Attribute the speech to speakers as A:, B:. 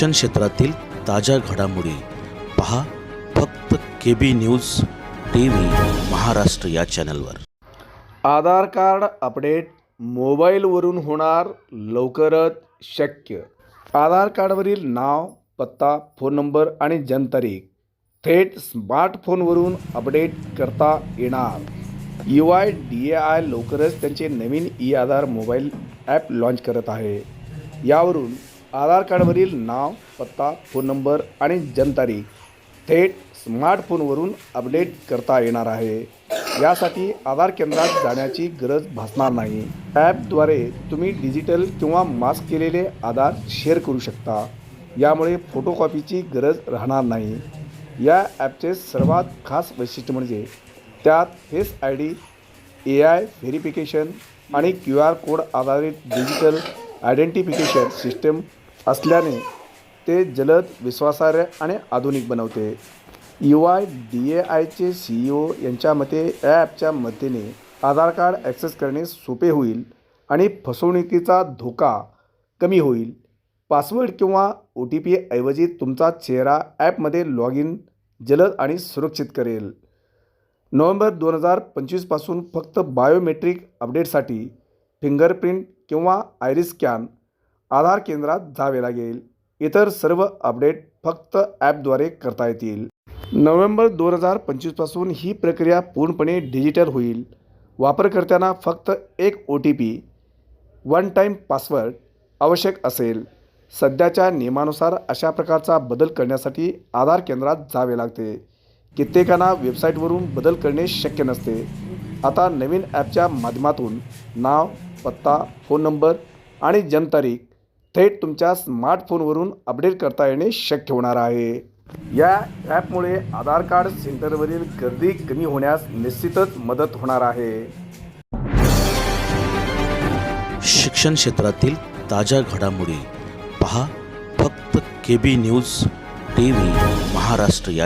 A: शिक्षण क्षेत्रातील ताज्या घडामोडी पहा फक्त K B news T V Maharashtra या चॅनलवर.
B: आधार कार्ड अपडेट मोबाईलवरून होणार लवकरच शक्य. आधार कार्डवरील नाव पत्ता फोन नंबर आणि जन्मतारीख थेट स्मार्टफोनवरून अपडेट करता येणार. U I D A I लवकरच त्यांचे नवीन e Aadhaar mobile app launch करत आहे. यावरून आधार कार्डवरील नाव पत्ता फोन नंबर आणि जन्मतारीख थेट स्मार्टफोनवरून अपडेट करता येणार आहे. यासाठी आधार केंद्रात जाण्याची गरज भासणार नाही. ॲपद्वारे तुम्ही डिजिटल किंवा मास्क केलेले आधार शेअर करू शकता. यामुळे फोटोकॉपीची गरज राहणार नाही. या ॲपचे सर्वात खास वैशिष्ट्य म्हणजे त्यात face I D A I verification आणि क्यू आर कोड आधारित डिजिटल आयडेंटिफिकेशन सिस्टम असल्याने ते जलद विश्वासार्ह आणि आधुनिक बनवते. यू आय डी ए आयचे सी ई ओ यांच्या मते या ॲपच्या मदतीने आधार कार्ड ॲक्सेस करणे सोपे होईल आणि फसवणुकीचा धोका कमी होईल. पासवर्ड किंवा ओ टी पी ऐवजी तुमचा चेहरा ॲपमध्ये लॉग इन जलद आणि सुरक्षित करेल. नोव्हेंबर दोन हजार पंचवीसपासून फक्त बायोमेट्रिक अपडेटसाठी फिंगरप्रिंट किंवा आयरिस स्कॅन आधार केंद्रात जावे लागेल. इतर सर्व अपडेट फक्त ॲपद्वारे करता येतील. नोव्हेंबर दोन हजार पंचवीसपासून ही प्रक्रिया पूर्णपणे डिजिटल होईल. वापरकर्त्यांना फक्त एक O T P one time password आवश्यक असेल. सध्याच्या नियमानुसार अशा प्रकारचा बदल करण्यासाठी आधार केंद्रात जावे लागते. कित्येकांना वेबसाईटवरून बदल करणे शक्य नसते. आता नवीन ॲपच्या माध्यमातून नाव पत्ता फोन नंबर आणि जन्मतारीख थेट तुमच्या स्मार्टफोनवरून अपडेट करता येणे शक्य होणार आहे. या ॲपमुळे आधार कार्ड सेंटरवरील गर्दी कमी होण्यास निश्चितच मदत होणार आहे.
A: शिक्षण क्षेत्रातील ताज्या घडामोडी पहा फक्त K B news T V Maharashtra या